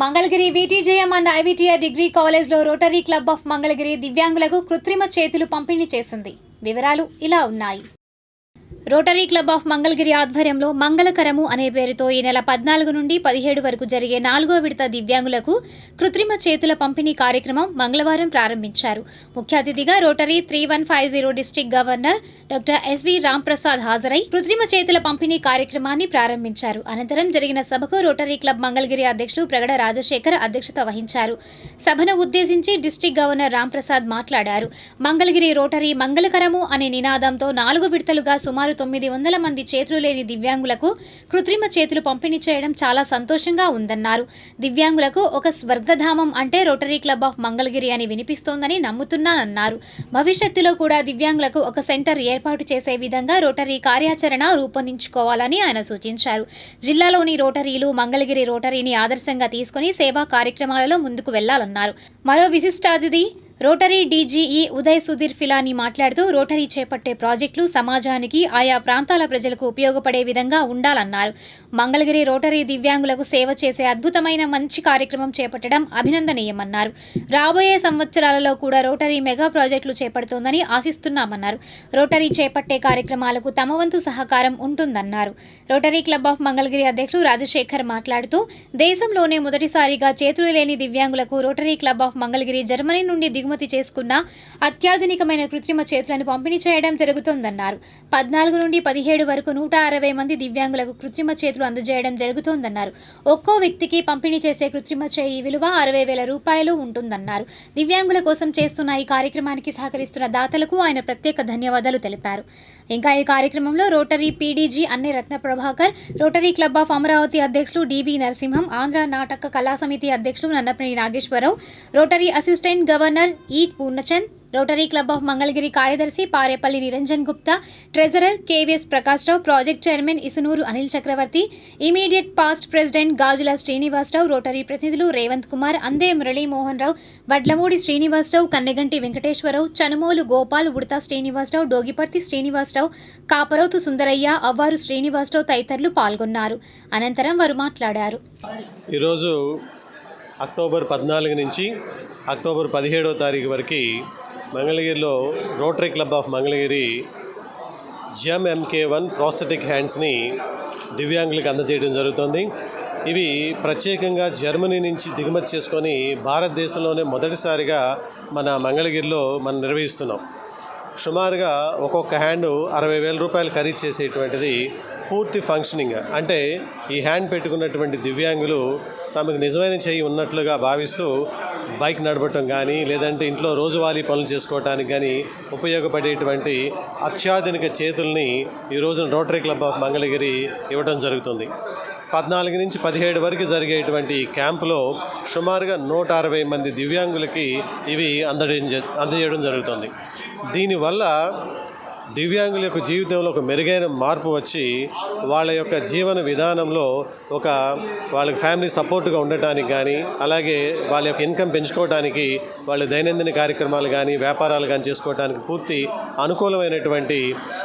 Mangalagiri VTJM and IVTR degree కాలేజ్లో Rotary club of Mangalagiri దివ్యాంగులకు కృత్రిమ చేతులు పంపిణీ చేసింది. వివరాలు ఇలా ఉన్నాయి. రోటరీ క్లబ్ ఆఫ్ మంగళగిరి ఆధ్వర్యంలో మంగళకరము అనే పేరుతో ఈ నెల పద్నాలుగు నుండి పదిహేడు వరకు జరిగే నాలుగో విడత దివ్యాంగులకు కృత్రిమ చేతుల పంపిణీ కార్యక్రమం మంగళవారం ప్రారంభించారు. ముఖ్య అతిథిగా Rotary three one five zero district governor doctor S V Ramprasad హాజరై కృత్రిమ చేతుల పంపిణీ కార్యక్రమాన్ని ప్రారంభించారు. అనంతరం జరిగిన సభకు రోటరీ క్లబ్ మంగళగిరి అధ్యక్షుడు ప్రగడ రాజశేఖర్ అధ్యక్షత వహించారు. సభను ఉద్దేశించి డిస్టిక్ గవర్నర్ రాంప్రసాద్ మాట్లాడారు. మంగళగిరి రోటరీ మంగళకరము అనే నినాదంతో నాలుగు విడతలుగా సుమారు తొమ్మిది వందల మంది చేతులు లేని దివ్యాంగులకు కృత్రిమ చేతులు పంపిణీ చేయడం చాలా సంతోషంగా ఉందన్నారు. దివ్యాంగులకు ఒక స్వర్గధామం అంటే రోటరీ క్లబ్ ఆఫ్ మంగళగిరి అని వినిపిస్తోందని నమ్ముతున్నానన్నారు. భవిష్యత్తులో కూడా దివ్యాంగులకు ఒక సెంటర్ ఏర్పాటు చేసే విధంగా రోటరీ కార్యాచరణ రూపొందించుకోవాలని ఆయన సూచించారు. జిల్లాలోని రోటరీలు మంగళగిరి రోటరీని ఆదర్శంగా తీసుకుని సేవా కార్యక్రమాలలో ముందుకు వెళ్ళాలన్నారు. మరో విశిష్ట అతిథి రోటరీ డీజీఈ ఉదయ్ సుధీర్ ఫిలాని మాట్లాడుతూ రోటరీ చేపట్టే ప్రాజెక్టులు సమాజానికి ఆయా ప్రాంతాల ప్రజలకు ఉపయోగపడే విధంగా ఉండాలన్నారు. మంగళగిరి రోటరీ దివ్యాంగులకు సేవ చేసే అద్భుతమైన మంచి కార్యక్రమం చేపట్టడం అభినందనీయమన్నారు. రాబోయే సంవత్సరాలలో కూడా రోటరీ మెగా ప్రాజెక్టులు చేపడుతోందని ఆశిస్తున్నామన్నారు. రోటరీ చేపట్టే కార్యక్రమాలకు తమ వంతు సహకారం ఉంటుందన్నారు. రోటరీ క్లబ్ ఆఫ్ మంగళగిరి అధ్యక్షుడు రాజశేఖర్ మాట్లాడుతూ దేశంలోనే మొదటిసారిగా చేతులు లేని దివ్యాంగులకు Rotary club of Mangalagiri Germany నుండి దిగుమతి చేసుకున్న అత్యాధునికమైన కృత్రిమ చేతులను పంపిణీ చేయడం జరుగుతోందన్నారు. పద్నాలుగు నుండి పదిహేడు వరకు నూట అరవై మంది దివ్యాంగులకు కృత్రిమ చేతులు అందజేయడం జరుగుతోందన్నారు. ఒక్కో వ్యక్తికి పంపిణీ చేసే కృత్రిమ చేయి విలువ అరవై వేల రూపాయలు ఉంటుందన్నారు. దివ్యాంగుల కోసం చేస్తున్న ఈ కార్యక్రమానికి సహకరిస్తున్న దాతలకు ఆయన ప్రత్యేక ధన్యవాదాలు తెలిపారు. ఇంకా ఈ కార్యక్రమంలో Rotary PDG Anne Ratna Prabhakar Rotary club of Amaravati అధ్యక్షులు డివి నరసింహం ఆంధ్ర నాటక కళా సమితి అధ్యక్షులు Nannapaneni Nageswararao Rotary assistant governor E Purnachand Rotary club of Mangalagiri కార్యదర్శి Parepalli Niranjan Gupta treasurer K V S Prakashrao project chairman Isunuru Anil Chakravarthi immediate past president Gajula Srinivasarao Rotary ప్రతినిధులు రేవంత్ కుమార్ అందే మురళీమోహన్ రావు వడ్లమూడి శ్రీనివాసరావు కన్నెగంటి వెంకటేశ్వరరావు చనుమోలు గోపాల్ ఉడతా శ్రీనివాసరావు డోగిపర్తి శ్రీనివాసరావు కాపరోతు సుందరయ్య అవ్వారు శ్రీనివాసరావు తదితరులు పాల్గొన్నారు. అనంతరం వారు మాట్లాడారు. ఈరోజు అక్టోబర్ పద్నాలుగు నుంచి అక్టోబర్ పదిహేడవ తారీఖు వరకు మంగళగిరిలో Rotary club of Mangalagiri G M M K one prosthetic హ్యాండ్స్ని దివ్యాంగులకు అందజేయడం జరుగుతుంది. ఇవి ప్రత్యేకంగా జర్మనీ నుంచి దిగుమతి చేసుకొని భారతదేశంలోనే మొదటిసారిగా మన మంగళగిరిలో మనం నిర్వహిస్తున్నాం. సుమారుగా ఒక్కొక్క హ్యాండ్ అరవై వేల రూపాయలు ఖరీదు చేసేటువంటిది పూర్తి ఫంక్షనింగ్ అంటే ఈ హ్యాండ్ పెట్టుకున్నటువంటి దివ్యాంగులు తమకు నిజమైన చేయి ఉన్నట్లుగా భావిస్తూ బైక్ నడపటం కానీ లేదంటే ఇంట్లో రోజువారీ పనులు చేసుకోవడానికి కానీ ఉపయోగపడేటువంటి అత్యాధునిక చేతుల్ని ఈ రోజున రోటరీ క్లబ్ ఆఫ్ మంగళగిరి ఇవ్వడం జరుగుతుంది. పద్నాలుగు నుంచి పదిహేడు వరకు జరిగేటువంటి ఈ క్యాంపులో సుమారుగా నూట అరవై మంది దివ్యాంగులకి ఇవి అందజేయడం అందజేయడం జరుగుతుంది. దీనివల్ల దివ్యాంగుల యొక్క జీవితంలో ఒక మెరుగైన మార్పు వచ్చి వాళ్ళ యొక్క జీవన విధానంలో ఒక వాళ్ళకి ఫ్యామిలీ సపోర్ట్గా ఉండటానికి కానీ అలాగే వాళ్ళ యొక్క ఇన్కమ్ పెంచుకోవడానికి వాళ్ళ దైనందిన కార్యక్రమాలు కానీ వ్యాపారాలు కానీ చేసుకోవడానికి పూర్తి అనుకూలమైనటువంటి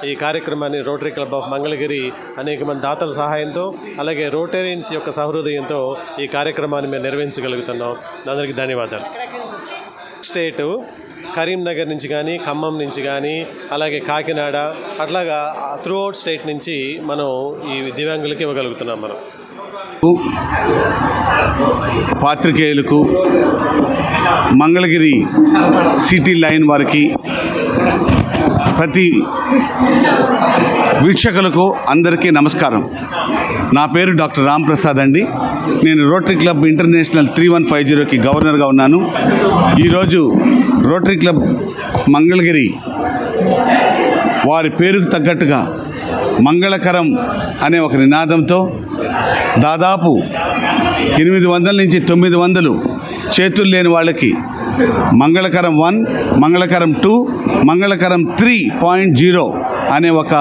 ఈ కార్యక్రమాన్ని రోటరీ క్లబ్ ఆఫ్ మంగళగిరి అనేక మంది దాతల సహాయంతో అలాగే రోటేరియన్స్ యొక్క సహృదయంతో ఈ కార్యక్రమాన్ని మేము నిర్వహించగలుగుతున్నాం. అందరికీ ధన్యవాదాలు. స్టేటు కరీంనగర్ నుంచి కానీ ఖమ్మం నుంచి కానీ అలాగే కాకినాడ అట్లాగా త్రూఅవుట్ స్టేట్ నుంచి మనం ఈ దివ్యాంగులకి ఇవ్వగలుగుతున్నాం మనం. పాత్రికేయులకు మంగళగిరి సిటీ లైన్ వారికి ప్రతి వీక్షకులకు అందరికీ నమస్కారం. నా పేరు డాక్టర్ రామ్ ప్రసాద్ అండి. నేను Rotary club international three one five జీరోకి గవర్నర్గా ఉన్నాను. ఈరోజు రోటరీ క్లబ్ మంగళగిరి వారి పేరుకు తగ్గట్టుగా మంగళకరం అనే ఒక నినాదంతో దాదాపు ఎనిమిది వందల నుంచి తొమ్మిది వందలు చేతులు లేని వాళ్ళకి Mangalakaram one Mangalakaram two Mangalakaram three point zero అనే ఒక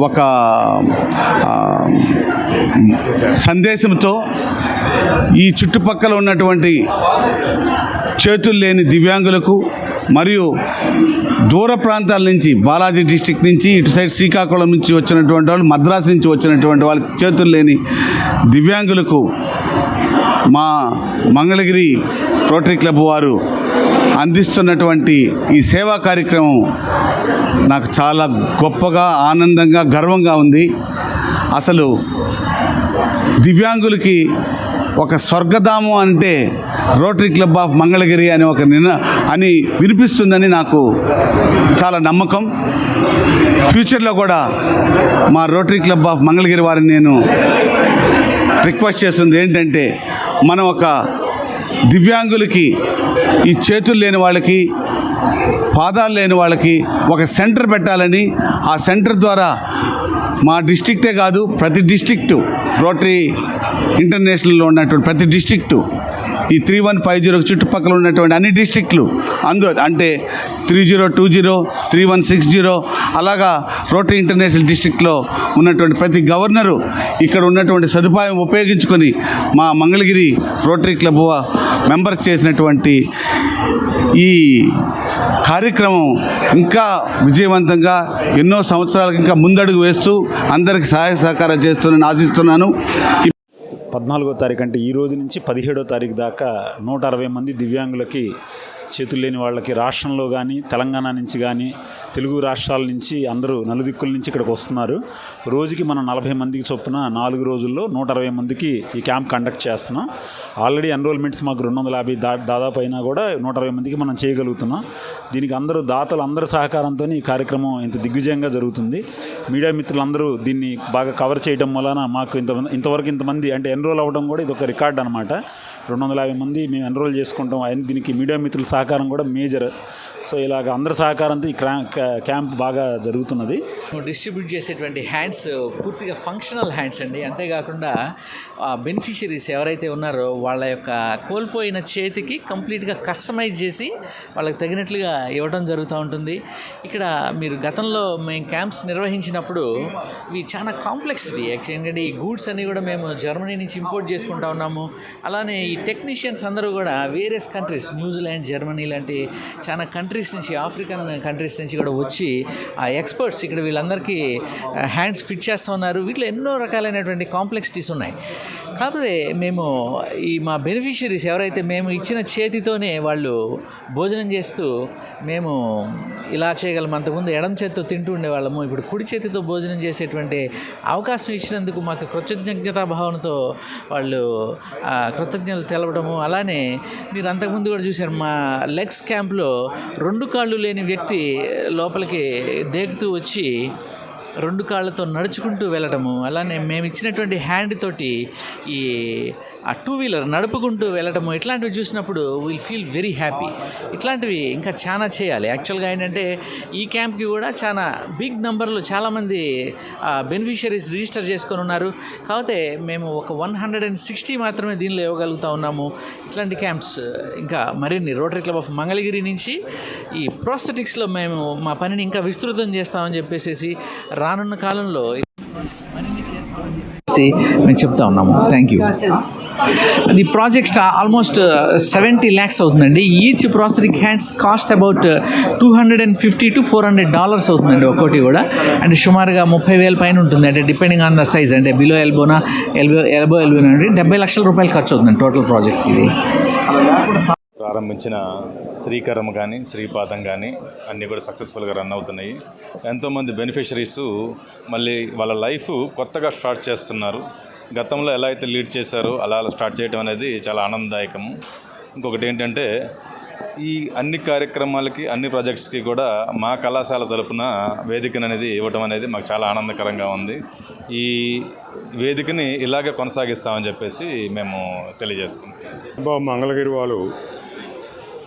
ఒక సందేశంతో ఈ చుట్టుపక్కల ఉన్నటువంటి చేతులు లేని దివ్యాంగులకు మరియు దూర ప్రాంతాల నుంచి బాలాజీ డిస్టిక్ నుంచి ఇటు సైడ్ శ్రీకాకుళం నుంచి వచ్చినటువంటి వాళ్ళు మద్రాసు నుంచి వచ్చినటువంటి వాళ్ళ చేతులు లేని దివ్యాంగులకు మా మంగళగిరి రోటరీ క్లబ్ వారు అందిస్తున్నటువంటి ఈ సేవా కార్యక్రమం నాకు చాలా గొప్పగా ఆనందంగా గర్వంగా ఉంది. అసలు దివ్యాంగులకి ఒక స్వర్గధామం అంటే రోటరీ క్లబ్ ఆఫ్ మంగళగిరి అని ఒక నిన్న అని వినిపిస్తుందని నాకు చాలా నమ్మకం. ఫ్యూచర్లో కూడా మా రోటరీ క్లబ్ ఆఫ్ మంగళగిరి వారిని నేను రిక్వెస్ట్ చేస్తుంది. ఏంటంటే మనం ఒక దివ్యాంగులకి ఈ చేతులు లేని వాళ్ళకి పాదాలు లేని వాళ్ళకి ఒక సెంటర్ పెట్టాలని ఆ సెంటర్ ద్వారా మా డిస్టిక్టే కాదు ప్రతి డిస్టిక్టు రోటరీ ఇంటర్నేషనల్లో ఉన్నటువంటి ప్రతి డిస్టిక్టు ఈ త్రీ వన్ ఫైవ్ జీరో చుట్టుపక్కల ఉన్నటువంటి అన్ని డిస్టిక్లు అందు అంటే three zero two zero three one six zero అలాగా రోటరీ ఇంటర్నేషనల్ డిస్టిక్లో ఉన్నటువంటి ప్రతి గవర్నరు ఇక్కడ ఉన్నటువంటి సదుపాయం ఉపయోగించుకొని మా మంగళగిరి రోటరీ క్లబ్ మెంబర్స్ చేసినటువంటి ఈ కార్యక్రమం ఇంకా విజయవంతంగా ఎన్నో సంవత్సరాలకు ఇంకా ముందడుగు వేస్తూ అందరికి సహాయ సహకారం చేస్తుందని ఆశిస్తున్నాను. పద్నాలుగో తారీఖు అంటే ఈ రోజు నుంచి పదిహేడో తారీఖు దాకా నూట అరవై మంది దివ్యాంగులకి చేతులు లేని వాళ్ళకి రాష్ట్రంలో కానీ తెలంగాణ నుంచి కానీ తెలుగు రాష్ట్రాల నుంచి అందరూ నలుదిక్కుల నుంచి ఇక్కడికి వస్తున్నారు. రోజుకి మనం నలభై మందికి చొప్పున నాలుగు రోజుల్లో నూట అరవై మందికి ఈ క్యాంప్ కండక్ట్ చేస్తున్నాం. ఆల్రెడీ ఎన్రోల్మెంట్స్ మాకు రెండు వందల యాభై దా దాదాపు అయినా కూడా నూట అరవై మందికి మనం చేయగలుగుతున్నాం. దీనికి అందరూ దాతలు అందరి సహకారంతో ఈ కార్యక్రమం ఇంత దిగ్విజయంగా జరుగుతుంది. మీడియా మిత్రులందరూ దీన్ని బాగా కవర్ చేయడం వలన మాకు ఇంత ఇంతవరకు ఇంతమంది అంటే ఎన్రోల్ అవ్వడం కూడా ఇది ఒక రికార్డ్ అనమాట రెండు వందల యాభై మంది మేము ఎన్రోల్ చేసుకుంటాం. అయిన దీనికి మీడియా మిత్రుల సహకారం కూడా మేజర్. సో ఇలాగ అందరి సహకారంతో ఈ క్యాంప్ బాగా జరుగుతున్నది. డిస్ట్రిబ్యూట్ చేసేటువంటి హ్యాండ్స్ పూర్తిగా ఫంక్షనల్ హ్యాండ్స్ అండి. అంతేకాకుండా బెనిఫిషరీస్ ఎవరైతే ఉన్నారో వాళ్ళ యొక్క కోల్పోయిన చేతికి కంప్లీట్గా కస్టమైజ్ చేసి వాళ్ళకి తగినట్లుగా ఇవ్వడం జరుగుతూ ఉంటుంది. ఇక్కడ మీరు గతంలో మేము క్యాంప్స్ నిర్వహించినప్పుడు ఇవి చాలా కాంప్లెక్సిటీ. యాక్చువల్ ఏంటంటే ఈ గూడ్స్ అన్ని కూడా మేము జర్మనీ నుంచి ఇంపోర్ట్ చేసుకుంటా ఉన్నాము. అలానే ఈ టెక్నీషియన్స్ అందరూ కూడా వేరియస్ కంట్రీస్ న్యూజిలాండ్ జర్మనీ లాంటి చాలా కంట్రీస్ కంట్రీస్ నుంచి ఆఫ్రికన్ కంట్రీస్ నుంచి కూడా వచ్చి ఆ ఎక్స్పర్ట్స్ ఇక్కడ వీళ్ళందరికీ హ్యాండ్స్ ఫిట్ చేస్తూ ఉన్నారు. వీటిలో ఎన్నో రకాలైనటువంటి కాంప్లెక్సిటీస్ ఉన్నాయి. కాకపోతే మేము ఈ మా బెనిఫిషరీస్ ఎవరైతే మేము ఇచ్చిన చేతితోనే వాళ్ళు భోజనం చేస్తూ మేము ఇలా చేయగలం. అంతకుముందు ఎడం చేతితో తింటూ ఉండేవాళ్ళము. ఇప్పుడు కుడి చేతితో భోజనం చేసేటువంటి అవకాశం ఇచ్చినందుకు మాకు కృతజ్ఞతా భావనతో వాళ్ళు కృతజ్ఞతలు తెలపడము. అలానే మీరు అంతకుముందు కూడా చూశారు మా లెగ్స్ క్యాంప్లో రెండు కాళ్ళు లేని వ్యక్తి లోపలికి దేగుతూ వచ్చి రెండు కాళ్ళతో నడుచుకుంటూ వెళ్ళటము. అలానే మేము ఇచ్చినటువంటి హ్యాండ్ తోటి ఈ ఆ టూ వీలర్ నడుపుకుంటూ వెళ్ళటము ఇట్లాంటివి చూసినప్పుడు విల్ ఫీల్ వెరీ హ్యాపీ ఇట్లాంటివి ఇంకా చాలా చేయాలి. యాక్చువల్గా ఏంటంటే ఈ క్యాంప్కి కూడా చాలా బిగ్ నెంబర్లో చాలామంది బెనిఫిషరీస్ రిజిస్టర్ చేసుకొని ఉన్నారు. కాకపోతే మేము ఒక వన్ హండ్రెడ్ అండ్ సిక్స్టీ మాత్రమే దీనిలో ఇవ్వగలుగుతా ఉన్నాము. ఇట్లాంటి క్యాంప్స్ ఇంకా మరిన్ని రోటరీ క్లబ్ ఆఫ్ మంగళగిరి నుంచి ఈ ప్రోస్థెటిక్స్లో మేము మా పనిని ఇంకా విస్తృతం చేస్తామని చెప్పేసి రానున్న కాలంలో మరిన్ని చేస్తామని చెప్పేసి మేము చెప్తా ఉన్నాము. Thank you the project almost seventy lakhs అవుతుందండి. Each processing hands cost about two hundred and fifty to four hundred dollars అవుతుందండి ఒక్కోటి కూడా. అంటే సుమారుగా ముప్పై వేల పైన ఉంటుంది. అంటే డిపెండింగ్ ఆన్ ద సైజ్ అంటే బిలో ఎల్బోనా ఎల్బో ఎల్బో ఎల్బోనా అంటే డెబ్బై లక్షల రూపాయలు ఖర్చు అవుతుందండి టోటల్ ప్రాజెక్ట్ ఇది. ప్రారంభించిన శ్రీకరం కానీ శ్రీపాదం కానీ అన్నీ కూడా సక్సెస్ఫుల్గా రన్ అవుతున్నాయి. ఎంతోమంది బెనిఫిషరీస్ మళ్ళీ వాళ్ళ లైఫ్ కొత్తగా స్టార్ట్ చేస్తున్నారు. గతంలో ఎలా అయితే లీడ్ చేశారో అలా అలా స్టార్ట్ చేయడం అనేది చాలా ఆనందదాయకము ఇంకొకటి ఏంటంటే ఈ అన్ని కార్యక్రమాలకి అన్ని ప్రాజెక్ట్స్కి కూడా మా కళాశాల తరపున వేదికను అనేది ఇవ్వడం అనేది మాకు చాలా ఆనందకరంగా ఉంది. ఈ వేదికని ఇలాగే కొనసాగిస్తామని చెప్పేసి మేము తెలియజేసుకుంటాం బాబు మంగళగిరి వాళ్ళు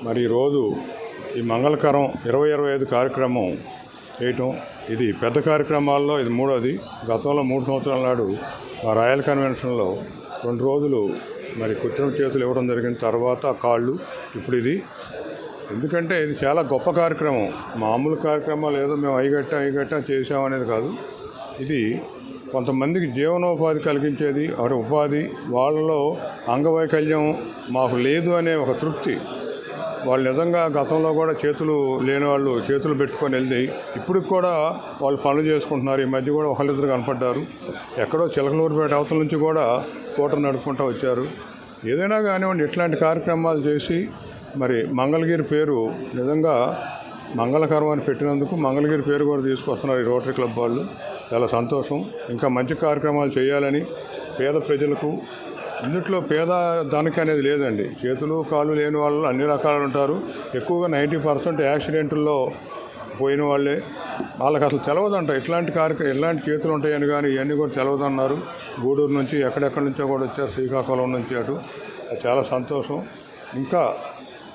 మరి ఈరోజు ఈ మంగళకరం ఇరవై ఇరవై ఐదు కార్యక్రమం చేయటం ఇది పెద్ద కార్యక్రమాల్లో ఇది మూడోది. గతంలో మూడు సంవత్సరాల నాడు ఆ రాయల్ కన్వెన్షన్లో రెండు రోజులు మరి కృత్రిమ చేతులు ఇవ్వడం జరిగిన తర్వాత కాళ్ళు ఇప్పుడు ఇది. ఎందుకంటే ఇది చాలా గొప్ప కార్యక్రమం. మామూలు కార్యక్రమాలు ఏదో మేము అయిగట్టా అయిగట్టా చేసాం అనేది కాదు. ఇది కొంతమందికి జీవనోపాధి కలిగించేది వారి ఉపాధి వాళ్ళలో అంగవైకల్యం మాకు లేదు అనే ఒక తృప్తి. వాళ్ళు నిజంగా గతంలో కూడా చేతులు లేని వాళ్ళు చేతులు పెట్టుకొని వెళ్ళి ఇప్పుడు కూడా వాళ్ళు పనులు చేసుకుంటున్నారు. ఈ మధ్య కూడా ఒకళ్ళిద్దరు కనపడ్డారు. ఎక్కడో చిలకలూరుపేట అవతల నుంచి కూడా స్కూటర్ నడుపుకుంటూ వచ్చారు. ఏదైనా కానివ్వండి ఇట్లాంటి కార్యక్రమాలు చేసి మరి మంగళగిరి పేరు నిజంగా మంగళకరం అని పెట్టినందుకు మంగళగిరి పేరు కూడా తీసుకొస్తున్నారు ఈ రోటరీ క్లబ్ వాళ్ళు. చాలా సంతోషం. ఇంకా మంచి కార్యక్రమాలు చేయాలని పేద ప్రజలకు ఇందుట్లో పేద దానికి అనేది లేదండి. చేతులు కాళ్ళు లేని వాళ్ళు అన్ని రకాలు ఉంటారు. ఎక్కువగా నైంటీ పర్సెంట్ యాక్సిడెంట్లో పోయిన వాళ్ళే. వాళ్ళకి అసలు తెలవదంట. ఇట్లాంటి కార్యక్రమం ఇలాంటి చేతులు ఉంటాయని కానీ ఇవన్నీ కూడా తెలవదన్నారు. గూడూరు నుంచి ఎక్కడెక్కడి నుంచో కూడా వచ్చారు. శ్రీకాకుళం నుంచి అటు. అది చాలా సంతోషం. ఇంకా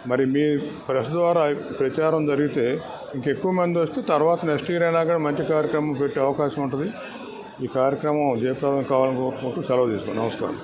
మరి మీ ప్రెస్ ద్వారా ప్రచారం జరిగితే ఇంకెక్కువ మంది వస్తే తర్వాత నెక్స్ట్ ఇయర్ అయినా కూడా మంచి కార్యక్రమం పెట్టే అవకాశం ఉంటుంది. ఈ కార్యక్రమం జయప్రదం కావాలని కోరుకుంటూ సెలవు తీసుకున్నాను నమస్కారం.